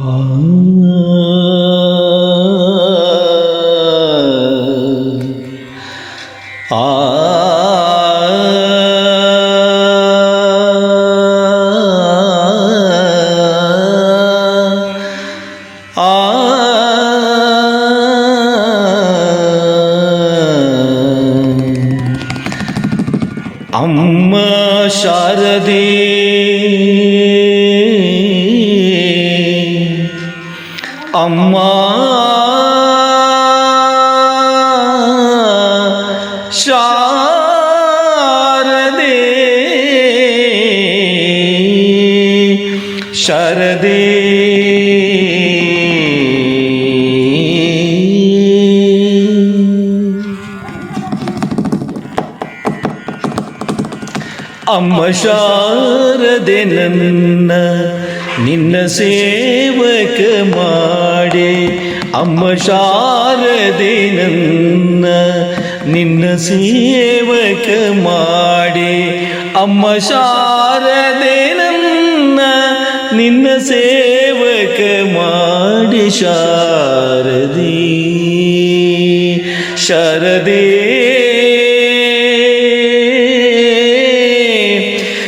啊。Ama şardi şardi Amma şardinin ನನ್ನ ನಿನ್ನ ಸೇವಕ ಮಾಡಿ ಅಮ್ಮ ಶಾರದೆ ನನ್ನ ನಿನ್ನ ಸೇವಕ ಮಾಡಿ ಅಮ್ಮ ಶಾರದೆ ನನ್ನ ನಿನ್ನ ಸೇವಕ ಮಾಡಿ ಶಾರದಿ ಶಾರದೇ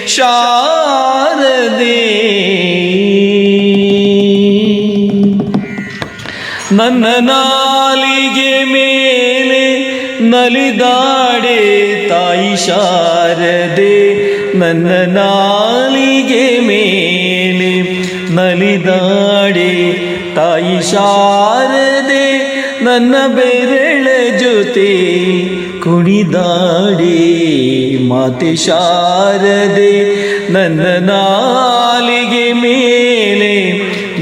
ಶಾರದೆ ನನ್ನ ನಾಲಿಗೆ ಮೇಲೆ ನಲಿದಾಡೆ ತಾಯಿ ಶಾರದೆ ನನ್ನ ನಾಲಿಗೆ ಮೇಲೆ ನಲಿದಾಡೆ ತಾಯಿ ಶಾರದೆ ನನ್ನ ಬೆರಳ ಜೊತೆ ಕುಣಿದಾಡಿ ಮಾತೆ ಶಾರದೆ ನನ್ನ ನಾಲಿಗೆ ಮೇಲೆ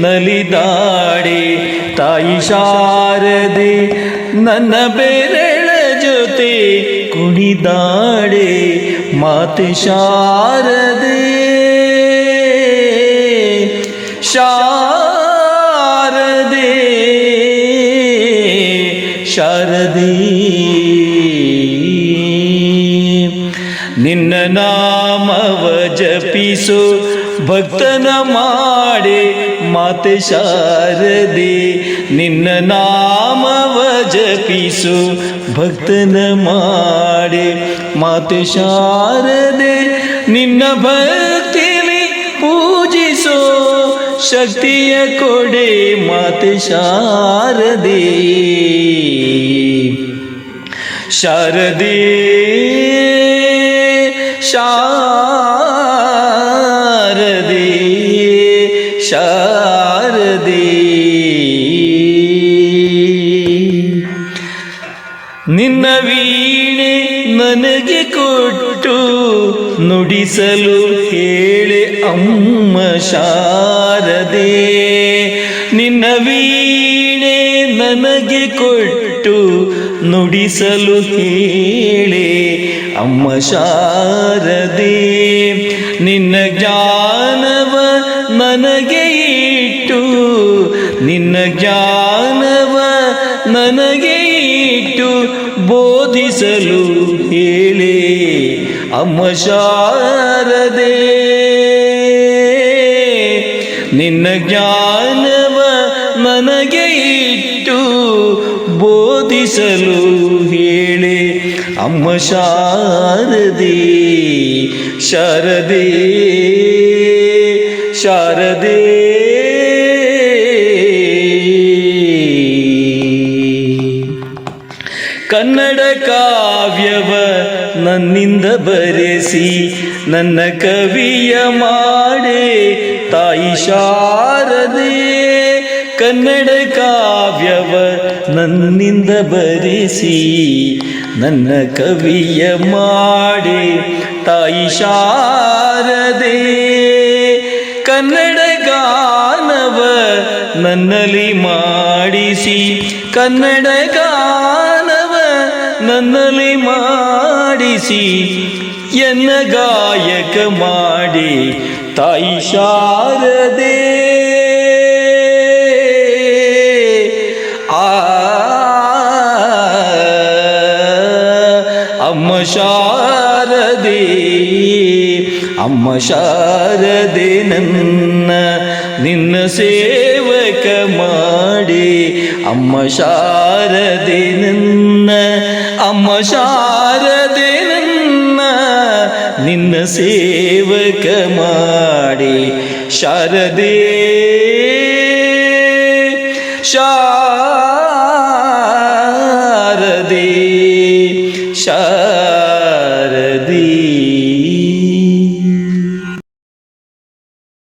ನಲಿದಾಡಿ ತಾಯಿ ಶಾರದೆ ನನ್ನ ಬೆರಳ ಜೊತೆ ಕುಣಿದಾಡೆ ಮಾತೆ ಶಾರದೆ. ಶಾರದೆ ಶಾರದೆ. ನಿನ್ನ ನಾಮವ ಜಪಿಸು ಭಕ್ತನ ಮಾಡೆ ಮಾತೆ ಶಾರದೆ ನಿನ್ನ ನಾಮವ ಜಪಿಸು ಭಕ್ತನ ಮಾಡೆ ಮಾತೆ ಶಾರದೆ ನಿನ್ನ ಭಕ್ತಿಲಿ ಪೂಜಿಸೋ ಶಕ್ತಿಯ ಕೊಡೆ ಮಾತೆ ಶಾರದೆ ಶಾರದೆ ಶಾರದೆ ನಿನ್ನ ವೀಣೆ ನನಗೆ ಕೊಟ್ಟು ನುಡಿಸಲು ಹೇಳೆ ಅಮ್ಮ ಶಾರದೆ. ನಿನ್ನ ವೀಣೆ ನನಗೆ ಕೊಟ್ಟು ನುಡಿಸಲು ಹೇಳೆ ಅಮ್ಮ ಶಾರದೆ. ನಿನ್ನ ಜ್ಞಾನವ ನನಗೆ ಇಟ್ಟು ನಿನ್ನ ಜ್ಞಾನವ ಬೋಧಿಸಲು ಹೇಳಿ ಅಮ್ಮ ಶಾರದೆ ನಿನ್ನ ಜ್ಞಾನವ ನನಗೆ ಇಟ್ಟು ಬೋಧಿಸಲು ಹೇಳಿ ಅಮ್ಮ ಶಾರದೆ ಶಾರದೆ ಶಾರದೆ. ಕನ್ನಡ ಕಾವ್ಯವ ನನ್ನಿಂದ ಬರೆಸಿ, ನನ್ನ ಕವಿಯ ಮಾಡೆ ತಾಯಿ ಶಾರದೆ. ಕನ್ನಡ ಕಾವ್ಯವ ನನ್ನಿಂದ ಬರೆಸಿ, ನನ್ನ ಕವಿಯ ಮಾಡೆ ತಾಯಿ ಶಾರದೆ. ಕನ್ನಡ ಗಾನವ ನನ್ನಲ್ಲಿ ಮಾಡಿಸಿ, ಕನ್ನಡ ಗಾನವ ನನ್ನಲ್ಲಿ ಮಾಡಿಸಿ, ಎನ್ನ ಗಾಯಕ ಮಾಡಿ, ತಾಯಿ ಶಾರದೆ. ಆ, ಅಮ್ಮ ಶಾರದೆ ಅಮ್ಮ ಶಾರದೆ ನನ್ನ, ನಿನ್ನ ಸೇವಕ ಮಾಡಿ, ಅಮ್ಮ ಶಾರದೆ ನನ್ನ അമ്മ ശാരദനെന്ന നിന്ന സേവകമാടി. ശാരദേ ശാരദേ ശാ